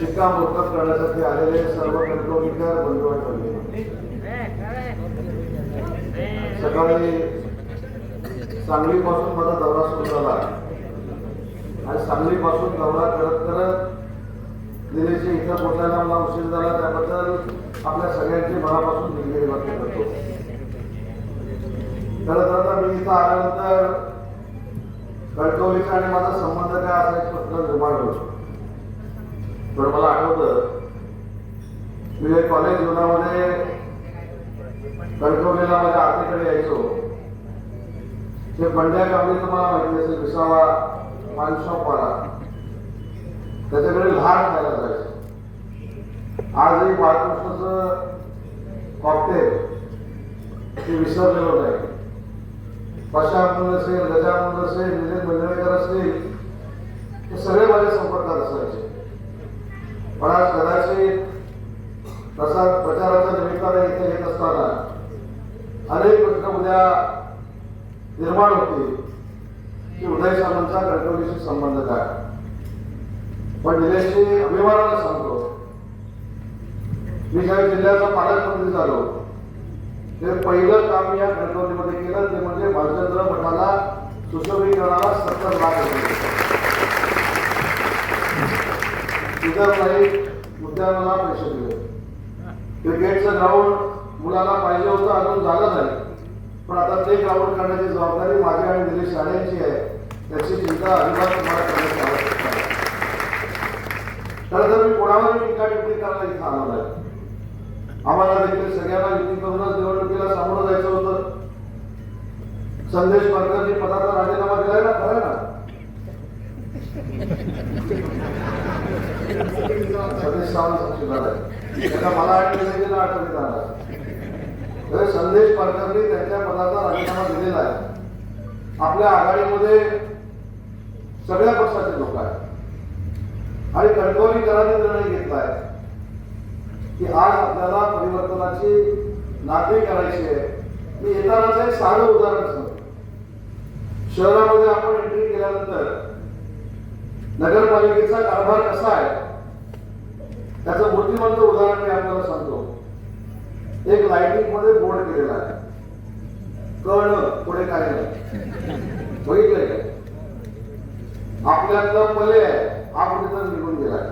शिक्कामोर्तब करण्यासाठी आलेले सर्व कंट्रोलीकर बंधू आणि सकाळी सकाळी सांगलीपासून माझा दौरा सुरू झाला. आणि सांगलीपासून दौरा करत करत दिल्लीचे इथं पोहोचायला मला उशीर झाला त्याबद्दल आपल्या सगळ्यांची मनापासून दिलगिरी व्यक्त करतो. खरं तर आता मी इथं आल्यानंतर कणकवलीचा आणि माझा संबंध काय असा एक प्रश्न निर्माण होतो पण मला आठवतं. मी कॉलेज जीवनामध्ये कणकवलीला माझ्या आरतीकडे यायचो. ते बंड्या कांबळी तुम्हाला माहिती असेल विसावा पानशॉपवाला त्याच्याकडे लहान खायला जायचं. आजही बाळकृष्णाचं कॉकटेल ते विसरलेलं नाही. पशामुंड असेल गजामुंड असेल विजय मंडळेकर असतील ते सगळे माझ्या संपर्कात असायचे. पण आज कदाचित प्रसार प्रचाराच्या निमित्ताने इथे येत असताना अनेक प्रश्न उद्या निर्माण होतील की उदय सामंतचा कणकवलीशी संबंध काय? पण निलेशजी अभिमानानं सांगतो मी ज्या जिल्ह्याचा पालकमंत्री झालो ते पहिलं काम या कणकवलीमध्ये केलं ते म्हणजे भालचंद्र मठाला सुशोभीकरणाला सत्तर लाख रुपये. इतर नाही उद्यानाला पैसे दिले. क्रिकेटचं ग्राउंड मुलाला पाहिजे होतं अजून झालं नाही. पण आता ते ग्राउंड करण्याची जबाबदारी माझी आणि निलेश शाळेंची आहे. त्याची चिंता अजिबात तुम्हाला करण्याची आवश्यकता आहे खरं तर मी कोणावरही टीका टिप्पणी करायला इथं आलो नाही. आम्हाला देखील सगळ्यांना युती करूनच निवडणुकीला सामोरं जायचं होतं. संदेश पारकरनी पदाचा राजीनामा दिलाय ना खरं ना सतीश सावंत साक्षीदार आहे त्याला मला आणि संदेश पारकरनी त्यांच्या पदाचा राजीनामा दिलेला आहे. आपल्या आघाडीमध्ये सगळ्या पक्षाचे लोक आहेत. आणि कणकवलीकरांनी निर्णय घेतलाय की आज आपल्याला परिवर्तनाची नागरी करायची आहे. मी येतानाच एक साधं उदाहरण सांगतो. शहरामध्ये आपण एंट्री केल्यानंतर नगरपालिकेचा कारभार कसा आहे? त्याचं मूर्तिमंत उदाहरण मी आपल्याला सांगतो. एक लाइटिंगमध्ये बोर्ड केलेला आहे. कळणं पुढे काय बघितलंय काय आपल्यातला पले आहे. हा निघून गेलाय.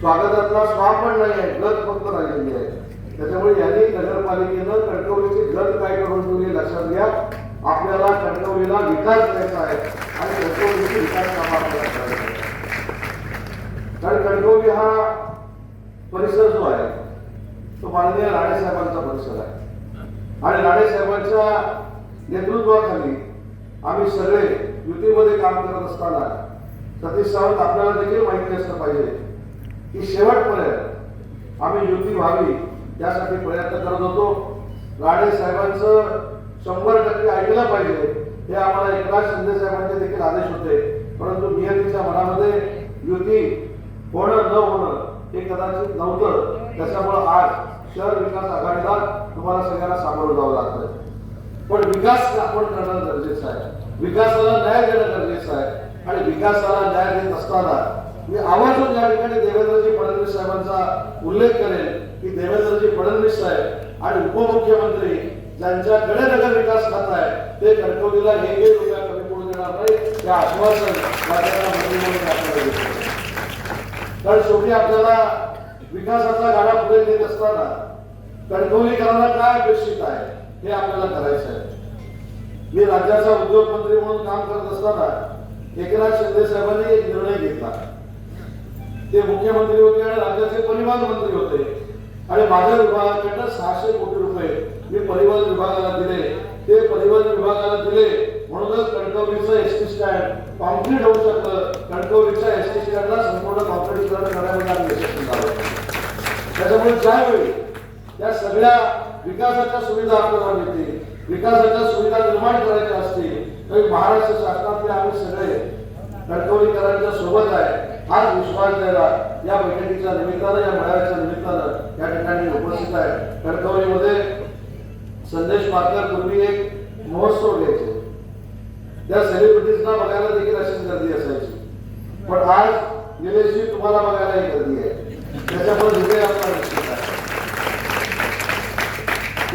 स्वागतातला स्वाप पण नाही आहे. गत फक्त राहिलेली आहे. त्याच्यामुळे यांनी नगरपालिकेनं कणकवलीची गत काय करून ठेवली लक्षात घ्या. आपल्याला कणकवलीला विकास द्यायचा आहे आणि कणकवलीची विकास कामा कारण कणकवली हा परिसर जो आहे तो माननीय राणेसाहेबांचा परिसर आहे. आणि राणेसाहेबांच्या नेतृत्वाखाली आम्ही सगळे युतीमध्ये काम करत असताना सतीश सावंत आपल्याला देखील माहिती असलं पाहिजे की शेवटपर्यंत आम्ही युती व्हावी यासाठी प्रयत्न करत होतो. राणे साहेबांचं शंभर टक्के ऐकलं पाहिजे हे आम्हाला एकनाथ शिंदे साहेबांचे देखील आदेश होते. परंतु नियतीच्या मनामध्ये युती होणं न होणं हे कदाचित नव्हतं. त्याच्यामुळं आज शहर विकास आघाडीला तुम्हाला सगळ्यांना सामोरं जावं लागतं पण विकास आपण करणं गरजेचं आहे. विकासाला न्याय देणं गरजेचं आहे. आणि विकासाला न्याय देत असताना मी आवर्जून या ठिकाणी देवेंद्रजी फडणवीस साहेबांचा उल्लेख करेल की देवेंद्रजी फडणवीस साहेब आणि उपमुख्यमंत्री ज्यांच्याकडे नगर विकास खात आहे ते कणकवलीला एकही रुपया कमी पडू देणार नाही हे आश्वासन माझ्या मंत्रिमंडळ आपल्याला देतो. कारण शेवटी आपल्याला विकासाचा गाडा पुढे नेत असताना कणकवलीकरांना काय अपेक्षित आहे हे आपल्याला करायचं आहे. मी राज्याचा उद्योग मंत्री म्हणून काम करत असताना एकनाथ शिंदे साहेबांनी एक निर्णय घेतला. ते मुख्यमंत्री होते आणि राज्याचे परिवहन मंत्री होते. आणि माझ्या विभागाकडनं सहाशे कोटी रुपये मी परिवहन विभागाला दिले. ते परिवहन विभागाला दिले म्हणूनच कणकवलीचं एस टी स्टँड कॉन्क्रीट होऊ शकलं. कणकवलीच्या एस टी स्टँडला संपूर्ण कॉन्क्रीटीकरण करण्यामध्ये आम्ही यशस्वी झालो. त्याच्यामुळे ज्यावेळी या सगळ्या विकासाच्या सुविधा आपल्याला मिळतील विकासाच्या सुविधा निर्माण करायच्या असतील तर महाराष्ट्र शासनातले आम्ही सगळे कणकवलीकरांच्या सोबत आहे. आज विश्वास या बैठकीच्या निमित्तानं या मेळाव्याच्या निमित्तानं या ठिकाणी उपस्थित आहे कणकवलीमध्ये संदेश मार्कर पूर्वी एक महोत्सव घ्यायचे. त्या सेलिब्रिटीजना बघायला देखील अशीच गर्दी असायची. पण आज निलेशजी तुम्हाला बघायला ही गर्दी आहे. त्याच्यामुळे हृदय आपला निश्चित आहे.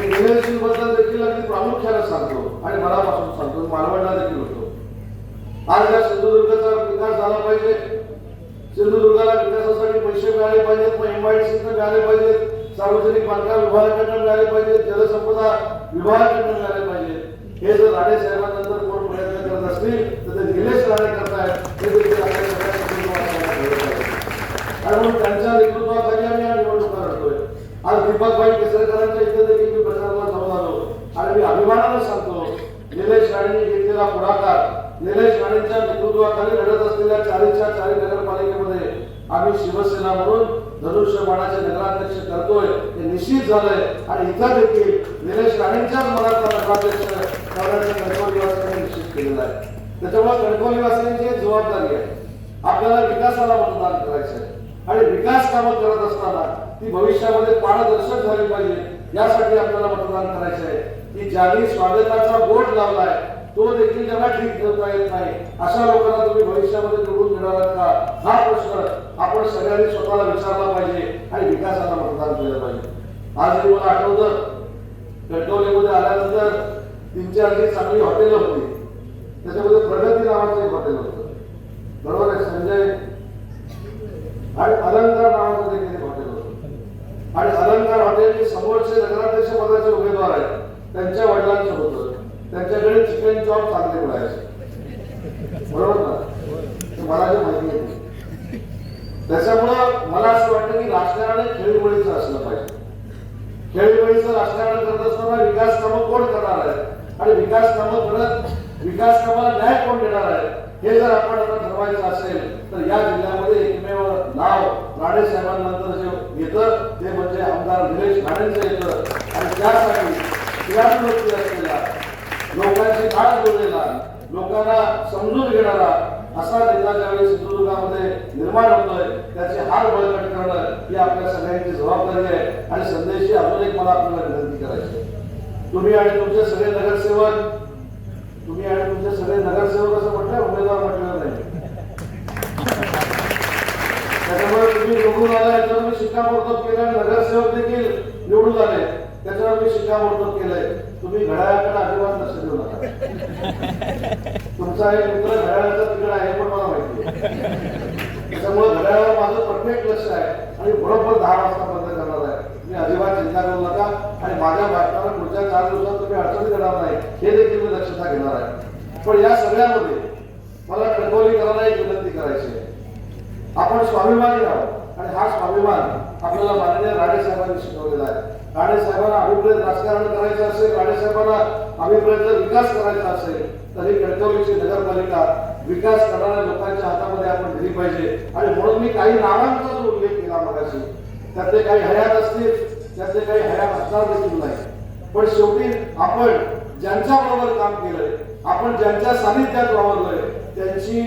निलेशजी बद्दल देखील अगदी प्रामुख्याने सांगतो आणि मनापासून सांगतो. मालवणला देखील होतो. आज या सिंधुदुर्गचा विकास झाला पाहिजे. सिंधुदुर्गाला विकासासाठी पैसे मिळाले पाहिजेत मग एमआयडीसीतनं मिळाले पाहिजेत सार्वजनिक बांधकाम विभागाकडनं मिळाले पाहिजेत जलसंपदा विभागाकडनं मिळाले पाहिजेत. हे जर राणे साहेबांनंतर कोण प्रयत्न करत असतील तर ते निलेश राणे करतायत हे देखील आणि म्हणून त्यांच्या नेतृत्वाखाली आम्ही या निवडणुका लढतोय. आज दीपकभाई केसरकरांच्या इथे देखील मी प्रचाराला जाऊन आलो. आणि मी अभिमानानं सांगतो निलेश राणेंनी घेतलेला पुढाकार निलेश राणेंच्या नेतृत्वाखाली लढत असलेल्या चारीच्या चारी नगरपालिकेमध्ये आम्ही शिवसेना म्हणून धनुष्य बाणाचे नगराध्यक्ष करतोय हे निश्चित झालंय. आणि इथं देखील निलेश राणेंच्याच मनातला नगराध्यक्ष करण्याचं कणकवलीवासियांनी निश्चित केलेलं आहे. त्याच्यामुळे कणकवलीवासियांची एक जबाबदारी आहे. आपल्याला विकासाला मतदान करायचं आहे आणि विकास कामं करत असताना ती भविष्यामध्ये पारदर्शक झाली पाहिजे यासाठी आपल्याला मतदान करायचं आहे की ज्यांनी स्वागताचा बोट लावलाय. तो देखील ज्यांना ठीक करता येत नाही. अशा लोकांना तुम्ही भविष्यामध्ये निवडून देणार का? हा प्रश्न आपण सगळ्यांनी स्वतःला विचारला पाहिजे आणि विकासाला मतदान केलं पाहिजे. आज मला आठवतं कणकवलीमध्ये आल्यानंतर तीन चार जी चांगली हॉटेल होती. त्याच्यामध्ये प्रगती नावाचं एक हॉटेल होतं. बरोबर आहे संजय? आणि अलंकार नावाचं देखील हॉटेल होतं. आणि अलंकार हॉटेलचे समोरचे नगराध्यक्ष पदाचे उमेदवार आहेत. त्यांच्या वडिलांचं होतं त्यांच्याकडे चिकन चॉप चांगले मिळायचे बरोबर ना मला जे माहिती आहे. त्याच्यामुळं मला असं वाटतं की राजकारण खेळीमेळीचं असलं पाहिजे. खेळीमेळीचं राजकारण करत असताना विकास कामं कोण करणार आहे आणि विकास कामं करत विकास कामाला न्याय कोण देणार आहे? हे जर आपण आता ठरवायचं असेल तर या जिल्ह्यामध्ये एकमेव नाव राणे साहेबांनंतर जे येतं ते म्हणजे आमदार निलेश राणेंचं येतं. आणि त्यासाठी क्रियात्मक असेल लोकांची काळ जोडलेला लोकांना समजून घेणारा असा जिल्हा ज्यावेळी सिंधुदुर्गामध्ये निर्माण होतोय त्याचे हात बळकट करणं ही आपल्या सगळ्यांची जबाबदारी आहे आणि संदेशी अजून एक मला आपल्याला विनंती करायची तुम्ही आणि तुमचे सगळे नगरसेवक तुम्ही आणि तुमचे सगळे नगरसेवक असं म्हटलं उमेदवार म्हटलं नाही. त्याच्यामुळे तुम्ही निवडून आला याच्यावर मी शिक्कामोर्तब केलं आणि नगरसेवक देखील निवडून आले. त्याच्यावर मी शिक्कामोर्तब केलंय. तुम्ही घड्याळाकडे अजिबात लक्ष देऊ नका. तुमचा एक मित्र घड्याळाचा तिकडे आहे पण मला माहिती आहे. त्याच्यामुळे घड्याळावर माझं परफेक्ट लक्ष आहे आणि बरोबर दहा वाजता बंद करणार आहे. तुम्ही अजिबात चिंता करू नका आणि माझ्या भाषणाला पुढच्या चार दिवसात तुम्ही अडचण करणार नाही. हे देखील मी लक्षात घेणार आहे. पण या सगळ्यामध्ये मला कणकवलीकरांना एक विनंती करायची आहे. आपण स्वाभिमानी राहू आणि हा स्वाभिमान आपल्याला माननीय राणे साहेबांनी शिकवलेला आहे. राणे साहेबांना अभिप्रेत राजकारण करायचं असेल राणे साहेबांना अभिप्रेत विकास करायचा असेल तर ही कणकवलीची नगरपालिका विकास करणाऱ्या लोकांच्या हातामध्ये आपण दिली पाहिजे. आणि म्हणून मी काही नावांचा जो उल्लेख केला मगाशी त्यातले काही हयात असतील त्यातले काही हयात असणार देखील नाही. पण शेवटी आपण ज्यांच्या बरोबर काम केलंय आपण ज्यांच्या सानिध्यात वावरलोय त्यांची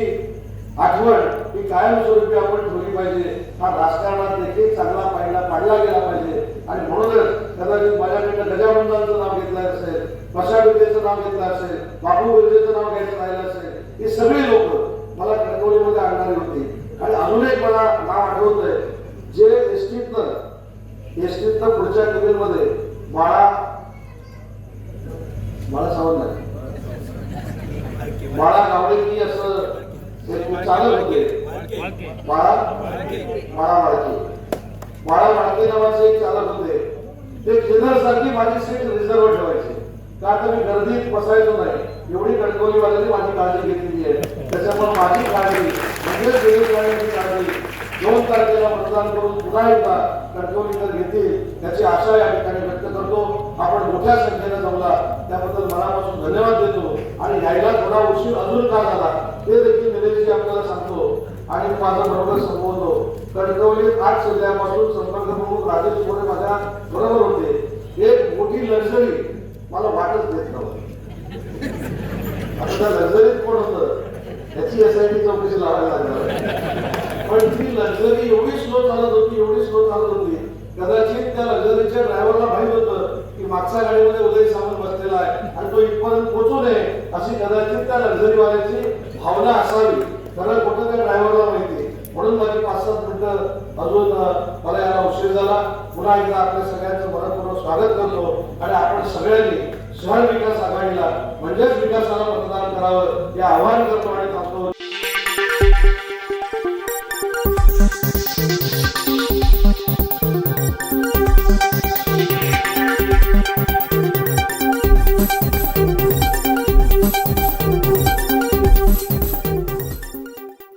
आठवण ही कायमस्वरूपी आपण ठेवली पाहिजे. हा राजकारणात देखील चांगला पाहिला पाडला गेला पाहिजे. आणि म्हणूनच कदाचित माझ्याकडनं गजानंदांचं नाव घेतलं असेल प्रसाद विद्येचं नाव घेतलं असेल बापू विद्येचं नाव घ्यायचं राहिलं असेल ही सगळी लोक मला कणकवलीमध्ये आणणारी होती. आणि अजून एक मला नाव आठवतंय जे एसटीतनं एसटीतनं पुढच्या मध्ये बाळा बाळा सावंत. नाही बाळा गावडेकी असं एक चालक होते बाळा बाळा माळके बाळा माळके नावाचे एक चालक होते ते केंद्र सारखी माझी सीट रिझर्व ठेवायची का तर मी गर्दीत बसायचो नाही एवढी कणकवलीवाल्यांनी माझी काळजी घेतलेली आहे त्याच्यामुळे माझी काळजी म्हणजेच बेरोजगारांची काळजी दोन तारखेला मतदान करून पुन्हा एकदा कणकवलीकर घेतील त्याची आशा या ठिकाणी व्यक्त करतो आपण मोठ्या संख्येने जमला त्याबद्दल मनापासून धन्यवाद देतो आणि यायला थोडा उशीर अजून का झाला ते देखील आणि माझा बरोबर संबोधतो कणकवलीत आठ सध्यापासून संपर्क प्रमुख राजेश मोरे माझ्या बरोबर होते. एक मोठी लक्झरी मला वाटच देत नव्हती आता लक्झरीत कोण होतं? त्याची एस आय टी चौकशी लावायला लागणार पण ती लक्झरी एवढी स्लो चालत होती एवढी स्लो चालत होती. कदाचित त्या लक्झरीच्या ड्रायव्हरला माहीत होतं की मागच्या गाडीमध्ये उदय सामंत बसलेला आहे आणि तो इथपर्यंत पोहोचू नये अशी कदाचित त्या लक्झरीवाल्याची भावना असावी. खरं कुठं त्या ड्रायव्हरला माहिती म्हणून माझी पाच सात मिनिटं अजून मला याला उशीर झाला. पुन्हा एकदा आपल्या सगळ्यांचं मनपूर्वक स्वागत करतो. आणि आपण सगळ्यांनी शहर विकास आघाडीला म्हणजेच विकासाला मतदान करावं हे आवाहन करतो आणि